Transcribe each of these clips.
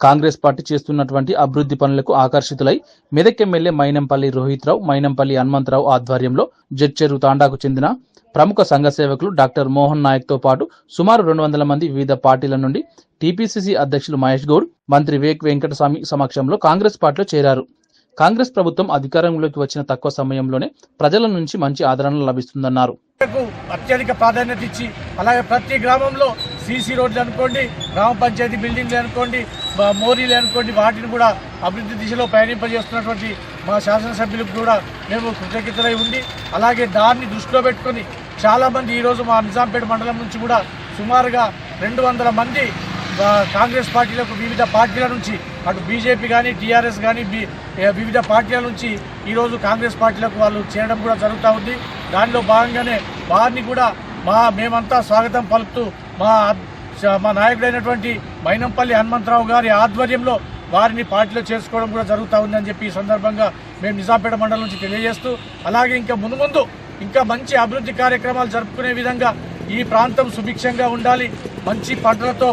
Congress party చేస్తున్నటువంటి అభివృద్ధి పనులకు ఆకర్షితులై మెదక్ ఎమ్మెల్యే మైనంపల్లి రోహిత్రావు మైనంపల్లి హనుమంతరావు ఆధ్వర్యంలో జడ్చెరు తాండాకు చెందిన ప్రముఖ సంఘ సేవకులు డాక్టర్ మోహన్ నాయక్తో పాటు సుమారు రెండు వందల మంది వివిధ పార్టీల నుండి టీపీసీసీ అధ్యక్షులు మహేష్ గౌడ్ మంత్రి వివేక్ వెంకటస్వామి సమక్షంలో కాంగ్రెస్ పార్టీలో చేరారు. కాంగ్రెస్ ప్రభుత్వం అధికారంలోకి వచ్చిన తక్కువ సమయంలోనే ప్రజల నుంచి మంచి ఆదరణ లభిస్తుందన్నారు. అత్యధిక ప్రాధాన్యత ఇచ్చి అలాగే ప్రతి గ్రామంలో సీసీ రోడ్లు అనుకోండి గ్రామ పంచాయతీ బిల్డింగ్లు అనుకోండి మోరీలు అనుకోండి వాటిని కూడా అభివృద్ధి దిశలో పయనింపజేస్తున్నటువంటి మా శాసనసభ్యులకు కూడా మేము కృతజ్ఞతలై ఉండి అలాగే దాన్ని దృష్టిలో పెట్టుకొని చాలామంది ఈరోజు మా నిజాంపేట మండలం నుంచి కూడా సుమారుగా రెండు వందల మంది కాంగ్రెస్ పార్టీలకు వివిధ పార్టీల నుంచి అటు బీజేపీ కానీ టీఆర్ఎస్ కానీ వివిధ పార్టీల నుంచి ఈరోజు కాంగ్రెస్ పార్టీలకు వాళ్ళు చేరడం కూడా జరుగుతూ ఉంది. దానిలో భాగంగానే వారిని కూడా మా మేమంతా స్వాగతం పలుకుతూ మా మా నాయకుడైనటువంటి మైనంపల్లి హనుమంతరావు గారి ఆధ్వర్యంలో వారిని పార్టీలో చేసుకోవడం కూడా జరుగుతూ ఉందని చెప్పి ఈ సందర్భంగా మేము నిజాంపేట మండలం నుంచి తెలియజేస్తూ అలాగే ఇంకా ముందు ముందు ఇంకా మంచి అభివృద్ధి కార్యక్రమాలు జరుపుకునే విధంగా ఈ ప్రాంతం సుభిక్షంగా ఉండాలి మంచి పంటలతో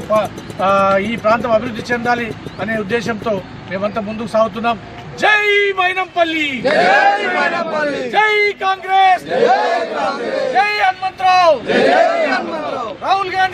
ఈ ప్రాంతం అభివృద్ధి చెందాలి అనే ఉద్దేశంతో మేమంతా ముందుకు సాగుతున్నాం. జై మైనంపల్లి! జై కాంగ్రెస్! జై హనుమంతరావు!